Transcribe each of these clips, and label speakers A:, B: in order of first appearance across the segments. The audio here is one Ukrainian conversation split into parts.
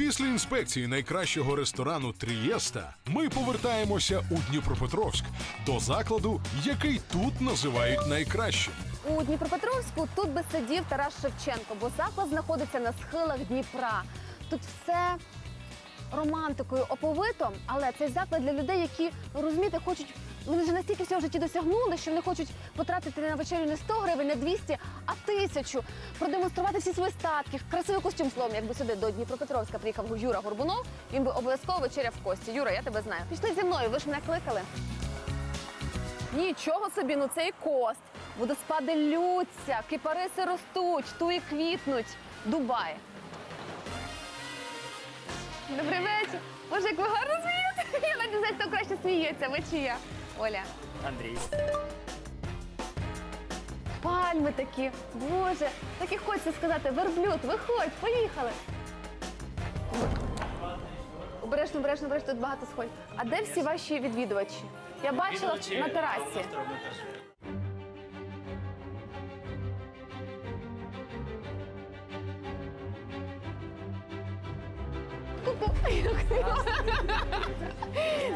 A: Після інспекції найкращого ресторану Трієста ми повертаємося у Дніпропетровськ до закладу, який тут називають найкращим.
B: У Дніпропетровську тут би сидів Тарас Шевченко, бо заклад знаходиться на схилах Дніпра. Тут все романтикою оповито, але цей заклад для людей, які ну, розумієте, хочуть. Вони вже настільки всього в житті досягнули, що вони хочуть потратити на вечерю не 100 гривень, не 200, а тисячу, продемонструвати всі свої статки, красивий костюм словом. Якби сюди до Дніпропетровська приїхав Юра Горбунов, він би обов'язково вечеряв в кості. Юра, я тебе знаю. Пішли зі мною, ви ж мене кликали. Нічого собі, ну цей кост. Водоспади лються, кипариси ростуть, туї квітнуть. Дубай. Добрий вечір. Боже, як ви гарно смієте. Я навіть не знаю, хто краще сміється, ви чи я. Оля.
C: Андрій.
B: Пальми такі. Боже, так і хочеться сказати, верблюд, виходь, поїхали. Обережно, обережно, обережно, тут багато сходів. А де всі ваші відвідувачі? Я бачила на терасі.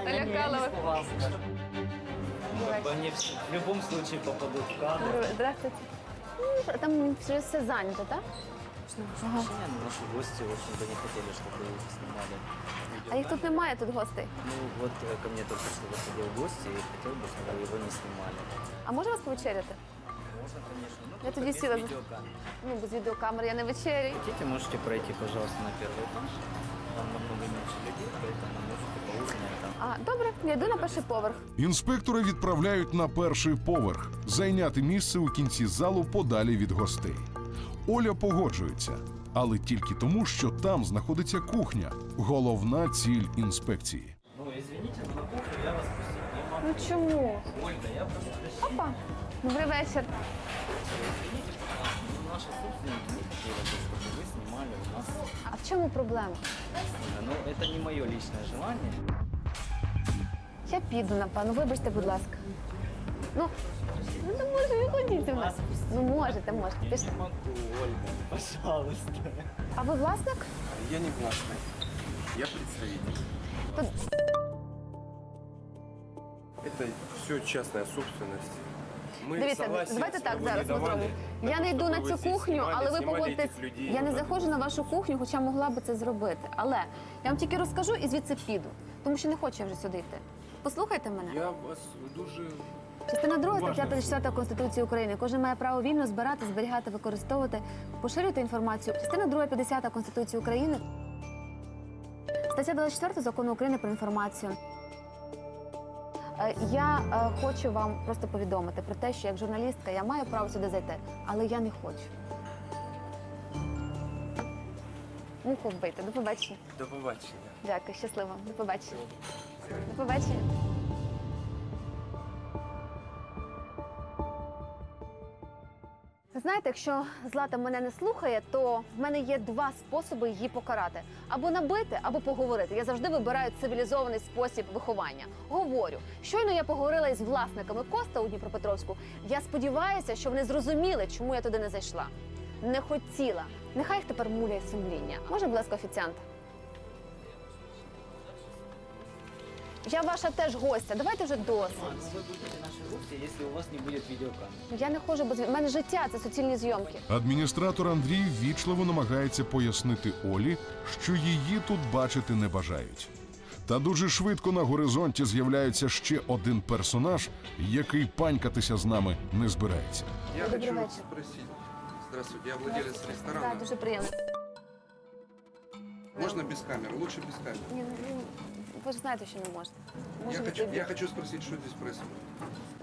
B: Налякала вас.
C: Они в в любом случае попадут в кадр.
B: Доброго- Здравствуйте. Ну, Там вже все зайнято, так? Ага.
C: Вообще, Наши гости очень бы не хотели, чтобы их снимали.
B: А їх тут немає, тут гостей.
C: Ну вот э, ко мне только что заходил гость и хотел бы, чтобы его не снимали.
B: А може вас повечеряти?
C: Можно, конечно. Ну,
B: Я
C: только
B: тоді
C: без
B: сіла за-
C: видеокамер.
B: Ну, без відеокамери я не вечерю.
C: Хотите, можете пройти, пожалуйста, на первый этаж.
B: А, добре, я йду на перший поверх.
A: Інспектори відправляють на перший поверх зайняти місце у кінці залу подалі від гостей. Оля погоджується, але тільки тому, що там знаходиться кухня, головна ціль інспекції.
C: Ну, извините, на кухню я вас могу.
B: Ну чому?
C: Ольга, я просто.
B: Опа. Добрий вечір.
C: Ну, наши собственники не хотели
B: в чому проблема?
C: Ну, это не мое личное желание.
B: Я піду, напевно. Вибачте, будь ласка. Ну, ну не може, не ходіть у нас. Ну можете, можете.
C: Я
B: Пішли.
C: не могу, Ольга, пожалуйста.
B: А ви власник?
D: Я не властный. Я представитель.
B: Тут
D: Это все частная собственность. Мы
B: Дивіться,
D: согласия
B: давайте так
D: своего
B: зараз
D: не
B: ми
D: давали
B: зробимо.
D: на
B: Я
D: то,
B: не йду
D: чтобы
B: на
D: вы
B: цю
D: здесь
B: кухню,
D: снимали,
B: але ви
D: снимали
B: погодитесь.
D: этих людей.
B: Я не
D: Вот
B: заходжу на вашу кухню, хоча могла би це зробити. Але я вам тільки розкажу і звідси піду, тому що не хочу я вже сюди йти. Послухайте мене.
D: Я вас дуже
B: Частина 2 стаття
D: Уважно
B: 54 Конституції України. Кожен має право вільно збирати, зберігати, використовувати, поширювати інформацію. Частина 2 50 Конституції України. Стаття 24 Закону України про інформацію. Е, Я е, хочу вам просто повідомити про те, що як журналістка я маю право сюди зайти, але я не хочу. Муху вбити. До побачення.
D: до побачення.
B: Дякую, щасливо. До побачення. До побачення. Знаєте, якщо Злата мене не слухає, то в мене є два способи її покарати: або набити, або поговорити. Я завжди вибираю цивілізований спосіб виховання. Говорю, щойно я поговорила із власниками Коста у Дніпропетровську. Я сподіваюся, що вони зрозуміли, чому я туди не зайшла. Не хотіла. Нехай їх тепер муляє сумління. Може, будь ласка, офіціант. Я ваша теж гостя. Давайте вже досить.
C: Вы будете наши гости, если у вас не будет видеокамеры.
B: Я не ходжу без У мене життя це суцільні зйомки.
A: Адміністратор Андрій ввічливо намагається пояснити Олі, що її тут бачити не бажають. Та дуже швидко на горизонті з'являється ще один персонаж, який панькатися з нами не збирається.
D: Я
B: Добрий
D: хочу
B: вечір.
D: спросить. Здравствуйте, я владелец
B: Так,
D: ресторана.
B: дуже приємно.
D: Можно без камер? Лучше без камер.
B: Ні, ну, ви ж знаєте, що не можна.
D: Я
B: Може,
D: хочу, я хочу спросить, что здесь происходит.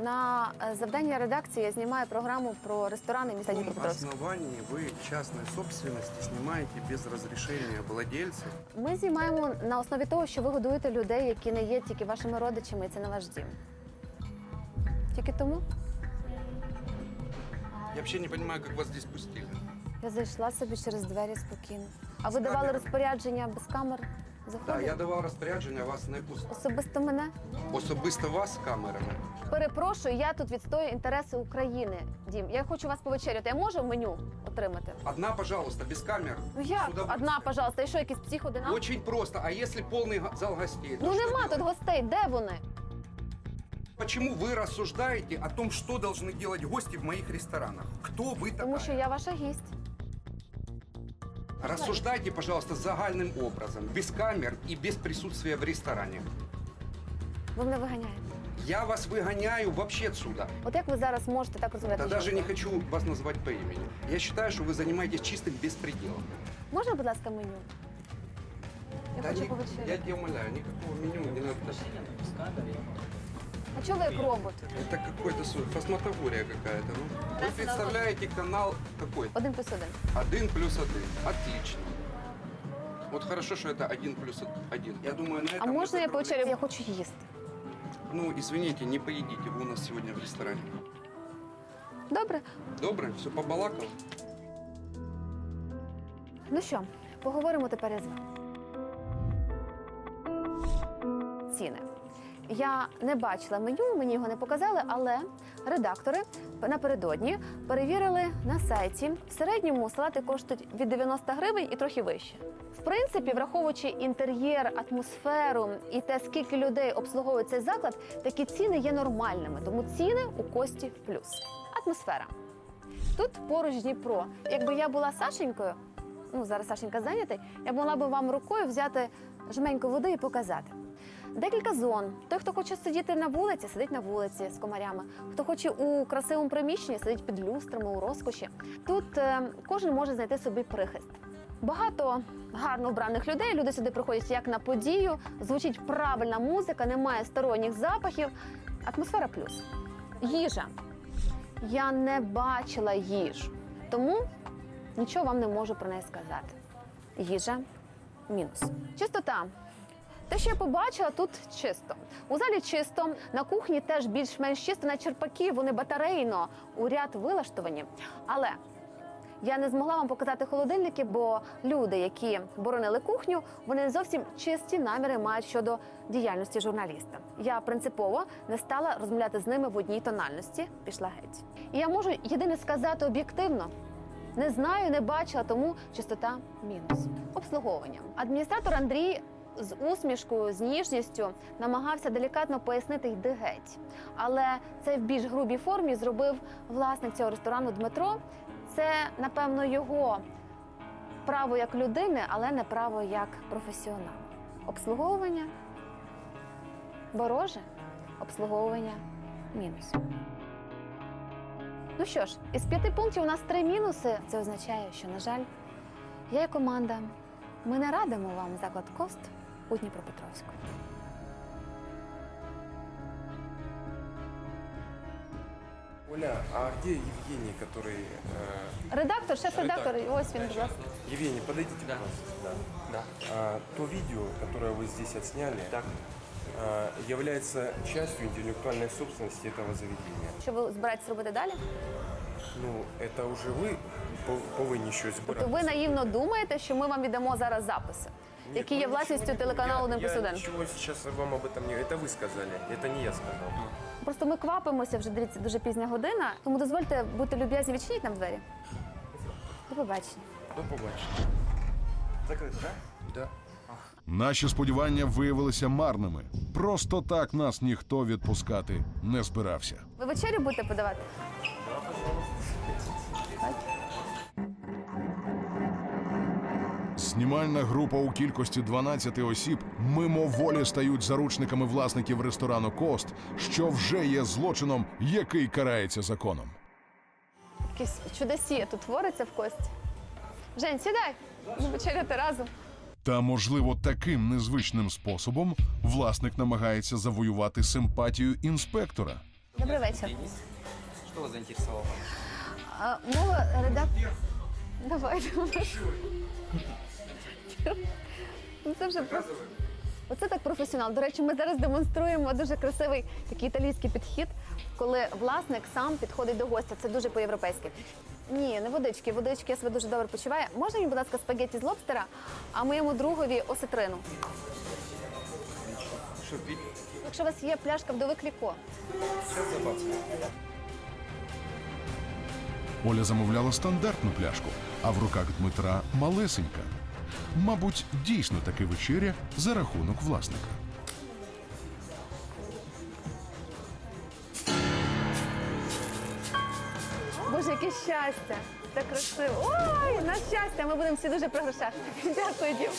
B: На е, завдання редакції я знімаю програму про ресторани міста
D: На
B: Дніпропетровська.
D: основании вы частной собственности снимаете без разрешения владельца.
B: Ми знімаємо на основі того, що ви годуєте людей, які не є тільки вашими родичами, і це не ваш дім. Тільки тому
D: Я вообще не понимаю, как вас здесь пустили.
B: я зайшла собі через двері спокійно. А ви давали
D: камерами.
B: розпорядження без камер?
D: Да,
B: заходять.
D: я давав розпорядження вас не пустити.
B: Особисто мене.
D: Особисто вас з камерами.
B: Перепрошую, я тут відстоюю інтереси України. Дім, я хочу вас повечеряти. Я можу меню отримати?
D: Одна, пожалуйста, без камер.
B: Ну
D: С
B: як?
D: удовольствием.
B: Одна, пожалуйста, і що, якийсь психодинамік?
D: Очень просто. А если полный га- зал гостей? то
B: Ну
D: что
B: нема
D: делать?
B: тут гостей. Де вони?
D: Почему вы рассуждаете о том, что должны делать гости в моих ресторанах? Кто вы такая?
B: Тому що я ваша гість.
D: Рассуждайте, пожалуйста, загальным образом, без камер и без присутствия в ресторане.
B: Ви мене виганяєте.
D: Я вас выгоняю вообще отсюда.
B: От як ви зараз можете так розмовляти?
D: Да
B: з
D: даже не
B: жінкою?
D: хочу вас называть по имени. Я считаю, что вы занимаетесь чистым беспределом.
B: Можна, будь ласка, меню? Я
D: Да
B: хочу
D: ни- я
B: повечеряти.
D: тебя умоляю, никакого меню не надо.
C: Без камер.
B: А чого ви як робот?
D: Это какой-то су- фасматогория какая-то. Ну, вы представляете канал какой?
B: Один плюс один.
D: Один плюс один. Отлично. Вот хорошо, что это один плюс один. Я думаю, на этом...
B: А
D: мы
B: можна я
D: закроем.
B: повечерю? Я хочу їсти.
D: Ну, извините, не поедите, вы у нас сегодня в ресторане.
B: Добре.
D: Добре, все побалакал.
B: Ну що, поговоримо тепер із вами. Я не бачила меню, мені його не показали, але редактори напередодні перевірили на сайті. В середньому салати коштують від 90 гривень і трохи вище. В принципі, враховуючи інтер'єр, атмосферу і те, скільки людей обслуговує цей заклад, такі ціни є нормальними. Тому ціни у кості плюс. Атмосфера. Тут поруч Дніпро. Якби я була Сашенькою, ну зараз Сашенька зайнятий, я могла би вам рукою взяти жменьку води і показати. Декілька зон. Той, хто хоче сидіти на вулиці, сидить на вулиці з комарями. Хто хоче у красивому приміщенні, сидить під люстрами у розкоші. Тут е, кожен може знайти собі прихист. Багато гарно вбраних людей. Люди сюди приходять як на подію. Звучить правильна музика, немає сторонніх запахів. Атмосфера плюс. Їжа. Я не бачила їжу, тому нічого вам не можу про неї сказати. Їжа мінус. Чистота. Те, що я побачила, тут чисто. У залі чисто, на кухні теж більш-менш чисто, на черпаки вони батарейно у ряд вилаштовані. Але я не змогла вам показати холодильники, бо люди, які боронили кухню, вони не зовсім чисті наміри мають щодо діяльності журналіста. Я принципово не стала розмовляти з ними в одній тональності, пішла геть. І я можу єдине сказати об'єктивно. Не знаю, не бачила, тому чистота мінус. Обслуговування. Адміністратор Андрій з усмішкою, з ніжністю намагався делікатно пояснити йди геть. Але це в більш грубій формі зробив власник цього ресторану Дмитро. Це, напевно, його право як людини, але не право як професіонала. Обслуговування вороже, обслуговування мінус. Ну що ж, із п'яти пунктів у нас три мінуси. Це означає, що, на жаль, я і команда. Ми не радимо вам заклад Кост у Дніпропетровську.
E: Оля, а где Евгений, который... э,
B: Редактор, шеф-редактор,
E: Редактор.
B: ось він, будь ласка.
E: Евгений, подойдите, пожалуйста. Да. А, то видео, которое вы здесь отсняли, а, является частью интеллектуальной собственности этого заведения.
B: Що ви збираєтесь робити далі?
E: Ну, это уже вы пов- повинні щось
B: Тобто
E: збирати.
B: ви наївно думаєте, що ми вам віддамо зараз записи,
E: Нет,
B: які
E: ну,
B: є
E: ничего
B: власністю
E: не-
B: телеканалу
E: я,
B: «1
E: я
B: плюс 1».
E: ничего сейчас вам об этом не... Это вы сказали, это не я сказал.
B: Просто ми квапимося вже дивіться, дуже пізня година. Тому дозвольте бути люб'язні, відчиніть нам двері. До побачення.
E: До побачення. Закрито, да? Да.
A: Наші сподівання виявилися марними. Просто так нас ніхто відпускати не збирався.
B: Ви вечерю будете подавати?
A: Знімальна група у кількості 12 осіб мимоволі стають заручниками власників ресторану Кост, що вже є злочином, який карається законом.
B: Якісь чудосія тут твориться в кості. Жень, сідай. Вечеряти разом.
A: Та, можливо, таким незвичним способом власник намагається завоювати симпатію інспектора.
B: Добрий вечір.
C: Что вас заинтересовало?
B: А, мова редактор. Давайте. Ну, Це вже просто. Оце так професіонал. До речі, ми зараз демонструємо дуже красивий такий італійський підхід, коли власник сам підходить до гостя. Це дуже по-європейськи. Ні, не водички. Водички я себе дуже добре почуваю. Можна мені, будь ласка, спагетті з лобстера, а моєму другові осетрину. Якщо у вас є пляшка вдови кліко.
A: Оля замовляла стандартну пляшку, а в руках Дмитра малесенька. Мабуть, дійсно таки вечеря за рахунок власника.
B: Боже, яке щастя! Так красиво. Ой, на щастя, ми будемо всі дуже при грошах. Дякую, Дім.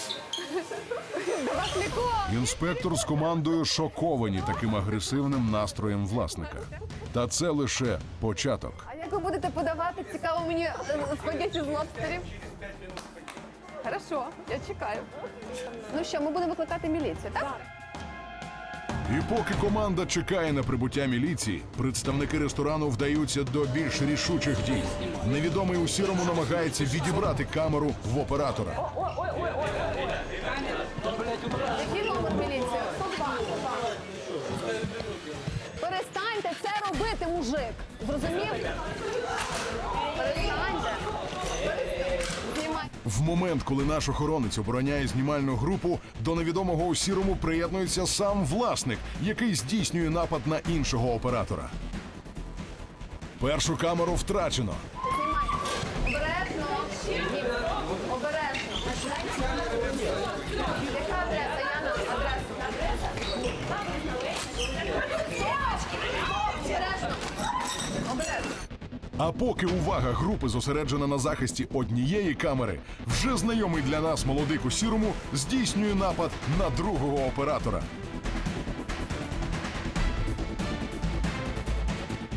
B: До вас ліко.
A: Інспектор з командою шоковані таким агресивним настроєм власника. Та це лише початок.
B: А як ви будете подавати? Цікаво мені е, спагетті з лобстерів. Хорошо, я чекаю. Ну що, ми будемо викликати міліцію, так?
A: І поки команда чекає на прибуття міліції, представники ресторану вдаються до більш рішучих дій. Невідомий у сірому намагається відібрати камеру в оператора.
B: Який номер міліції? 102. Перестаньте це робити, мужик. Зрозумів? Перестаньте. Знімай.
A: В момент, коли наш охоронець обороняє знімальну групу, до невідомого у сірому приєднується сам власник, який здійснює напад на іншого оператора. Першу камеру втрачено.
B: Обережно. Обережно. Яка адреса, Яна? Адреса. Обережно. Обережно.
A: А поки увага групи зосереджена на захисті однієї камери, вже знайомий для нас молодик у сірому здійснює напад на другого оператора.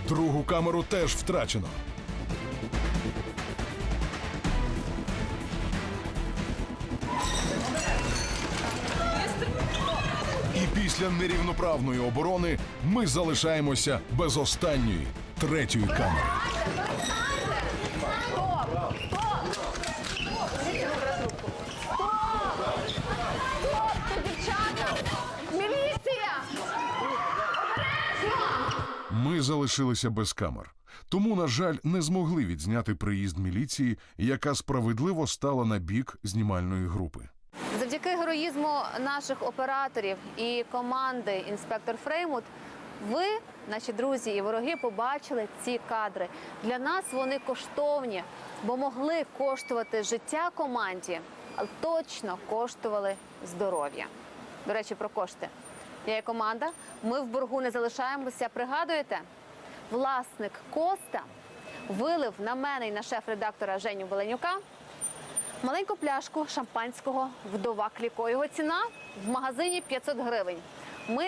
A: Другу камеру теж втрачено. І після нерівноправної оборони ми залишаємося без останньої третьої камери. Залишилися без камер. Тому, на жаль, не змогли відзняти приїзд міліції, яка справедливо стала на бік знімальної групи.
B: Завдяки героїзму наших операторів і команди інспектор Фреймут. Ви, наші друзі і вороги, побачили ці кадри. Для нас вони коштовні, бо могли коштувати життя команді, але точно коштували здоров'я. До речі, про кошти. Я і команда. Ми в боргу не залишаємося. Пригадуєте? Власник Коста вилив на мене і на шеф-редактора Женю Беленюка Маленьку пляшку шампанського вдова кліко. Його ціна в магазині 500 гривень. Ми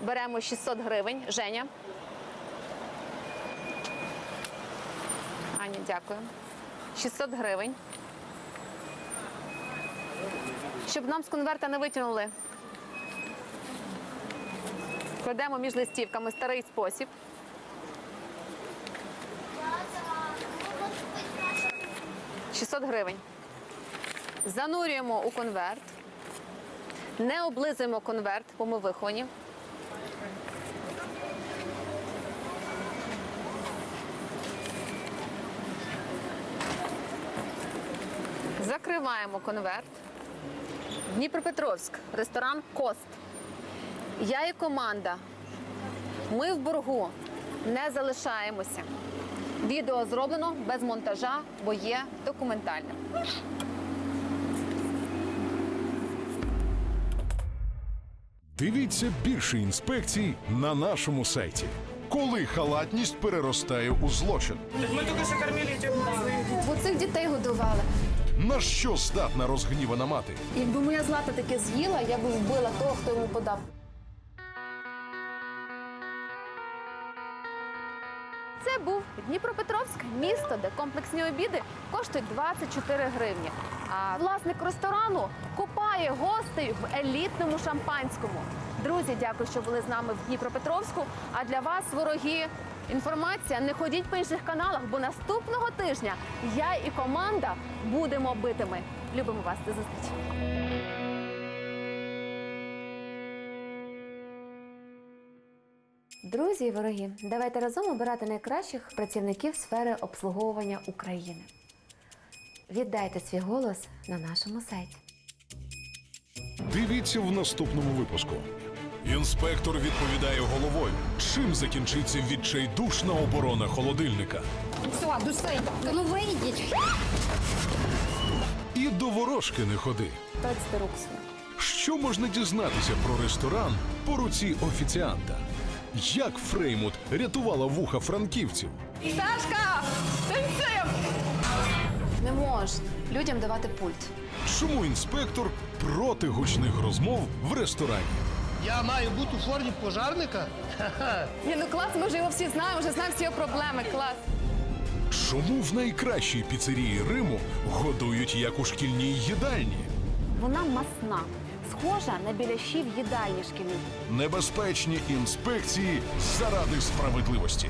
B: беремо 600 гривень. Женя. Аня, дякую. 600 гривень. Щоб нам з конверта не витягнули. Кладемо між листівками старий спосіб. «600 гривень. Занурюємо у конверт. Не облизуємо конверт, бо ми виховані. Закриваємо конверт. Дніпропетровськ, ресторан Кост. Я і команда. Ми в боргу не залишаємося. Відео зроблено без монтажа, бо є документальним.
A: Дивіться більше інспекцій на нашому сайті. Коли халатність переростає у злочин.
B: Бо цих дітей годували.
A: На що здатна розгнівана мати?
B: Якби моя злата таке з'їла, я би вбила того, хто йому подав. Це був Дніпропетровськ, місто, де комплексні обіди коштують 24 гривні. А власник ресторану купає гостей в елітному шампанському. Друзі, дякую, що були з нами в Дніпропетровську. А для вас, вороги, інформація. Не ходіть по інших каналах, бо наступного тижня я і команда будемо битими. Любимо вас до зустрічі.
F: Друзі і вороги, давайте разом обирати найкращих працівників сфери обслуговування України. Віддайте свій голос на нашому сайті.
A: Дивіться в наступному випуску. Інспектор відповідає головою. Чим закінчиться відчайдушна оборона холодильника?
G: Все. Та ну вийдіть.
A: І до ворожки не ходи. Що можна дізнатися про ресторан по руці офіціанта? Як Фреймут рятувала вуха франківців?
B: Сашка! Танцем! Не можна людям давати пульт.
A: Чому інспектор проти гучних розмов в ресторані?
H: Я маю бути у формі пожарника?
B: Ні, ну клас, ми вже його всі знаємо, вже знаємо всі його проблеми. Клас.
A: Чому в найкращій піцерії Риму годують як у шкільній їдальні?
B: Вона масна, схожа на біляші в їдальні шкільні.
A: Небезпечні інспекції заради справедливості.